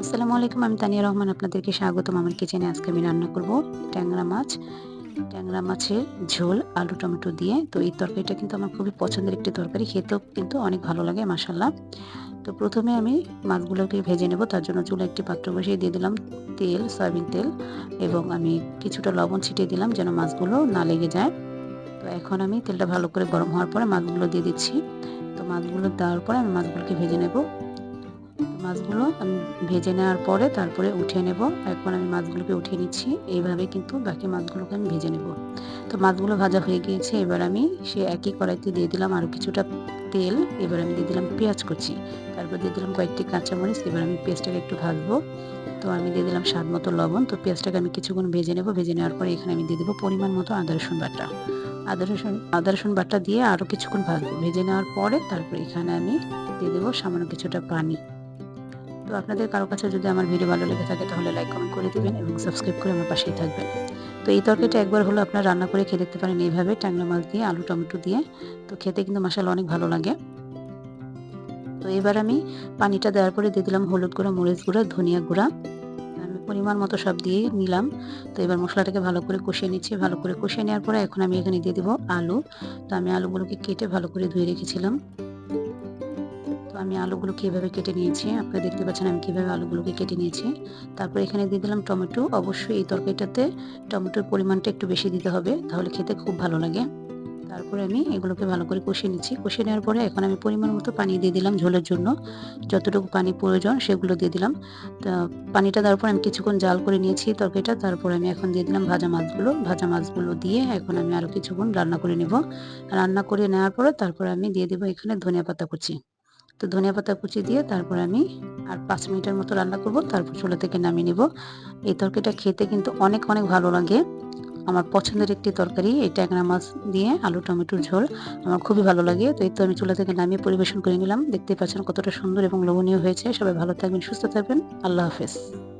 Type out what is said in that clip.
আসসালামু আলাইকুম, আমি তানিয়া রহমান, আপনাদেরকে স্বাগতম। আমার কিচেনে আজকে আমি রান্না করব ট্যাংরা মাছ। ট্যাংরা মাছের ঝোল, আলু টমেটো দিয়ে। তো এই তরকারিটা কিন্তু আমার খুবই পছন্দের একটি তরকারি। খেতেও কিন্তু অনেক ভালো লাগে মাসাল্লাহ তো প্রথমে আমি মাছগুলোকে ভেজে নেব। তার জন্য চুলে একটি পাত্র বসিয়ে দিয়ে দিলাম তেল, সয়াবিন তেল এবং আমি কিছুটা লবণ ছিটিয়ে দিলাম যেন মাছগুলো না লেগে যায়। তো এখন আমি তেলটা ভালো করে গরম হওয়ার পরে মাছগুলো দিয়ে দিচ্ছি। মাছগুলো দেওয়ার পরে আমি মাছগুলোকে ভেজে নেব। মাছগুলো আমি ভেজে নেওয়ার পরে তারপরে উঠিয়ে নেব। এখন আমি মাছগুলোকে উঠিয়ে নিচ্ছি। এইভাবে কিন্তু বাকি মাছগুলোকে আমি ভেজে নেব। তো মাছগুলো ভাজা হয়ে গিয়েছে। এবার আমি সে একই কড়াইতে দিয়ে দিলাম আরও কিছুটা তেল। এবার আমি দিয়ে দিলাম পেঁয়াজ কুচি। তারপর দিয়ে দিলাম কয়েকটি কাঁচামরিচ। এবার আমি পেঁয়াজটাকে একটু ভাজবো। তো আমি দিয়ে দিলাম স্বাদ মতো লবণ। তো পেঁয়াজটাকে আমি কিছুক্ষণ ভেজে নেব। ভেজে নেওয়ার পরে এখানে আমি দিয়ে দেবো পরিমাণ মতো আদা রসুন বাটা। আদা রসুন আদা রসুন বাটা দিয়ে আরও কিছুক্ষণ ভাজবো ভেজে নেওয়ার পরে তারপর এখানে আমি দিয়ে দেবো সামান্য কিছুটা পানি। তো আপনাদের কারও কাছে যদি আমার ভিডিও ভালো লেগে থাকে তাহলে লাইক কমেন্ট করে দিবেন এবং সাবস্ক্রাইব করে আমার পাশেই থাকবেন। তো এই তরকারিটা একবার হলো আপনারা রান্না করে খেয়ে দেখতে পারেন এইভাবে ট্যাংরা মাছ দিয়ে, আলু টমেটো দিয়ে। তো খেতে কিন্তু মশালা অনেক ভালো লাগে। তো এবার আমি পানিটা দেওয়ার পরে দিয়ে দিলাম হলুদ গুঁড়া, মরিচ গুঁড়া, ধনিয়া গুঁড়া। পরিমাণ মতো সব দিয়ে নিলাম। তো এবার মশলাটাকে ভালো করে কষিয়ে নিচ্ছি। ভালো করে কষিয়ে নেওয়ার পরে এখন আমি এখানে দিয়ে দেবো আলু। তো আমি আলুগুলোকে কেটে ভালো করে ধুয়ে রেখেছিলাম। তো আমি আলুগুলো কীভাবে কেটে নিয়েছি। আপনারা দেখতে পাচ্ছেন আমি কীভাবে আলুগুলোকে কেটে নিয়েছি। তারপর এখানে দিয়ে দিলাম টমেটো। অবশ্যই এই তরকারিটাতে টমেটোর পরিমাণটা একটু বেশি দিতে হবে। তাহলে খেতে খুব ভালো লাগে। তারপরে আমি এগুলোকে ভালো করে কষিয়ে নিচ্ছি। কষিয়ে নেওয়ার পরে এখন আমি পরিমাণ মতো পানি দিয়ে দিলাম ঝোলের জন্য। যতটুকু পানি প্রয়োজন সেগুলো দিয়ে দিলাম। তা পানিটা দেওয়ার পর আমি কিছুক্ষণ জাল করে নিয়েছি তরকারিটা। তারপর আমি এখন দিয়ে দিলাম ভাজা মাছগুলো। ভাজা মাছগুলো দিয়ে এখন আমি আরও কিছুক্ষণ রান্না করে নেব। রান্না করে নেওয়ার পরে তারপর আমি দিয়ে দেবো এখানে ধনিয়া পাতা কুচি। তো ধনিয়া পাতা কুচি দিয়ে তারপর আমি আর পাঁচ মিনিটের মতো রান্না করব। তারপর চুলা থেকে নামিয়ে নেব। এই তরকারিটা খেতে কিন্তু অনেক অনেক ভালো লাগে। আমার পছন্দের একটি তরকারি, এই ট্যাংরা মাছ দিয়ে আলু, টমেটোর ঝোল। আমার খুবই ভালো লাগে। তো এই তো আমি চুলা থেকে নামিয়ে পরিবেশন করে নিলাম। দেখতে পাচ্ছেন কতটা সুন্দর এবং লোভনীয় হয়েছে। সবাই ভালো থাকবেন, সুস্থ থাকবেন। আল্লাহ হাফেজ।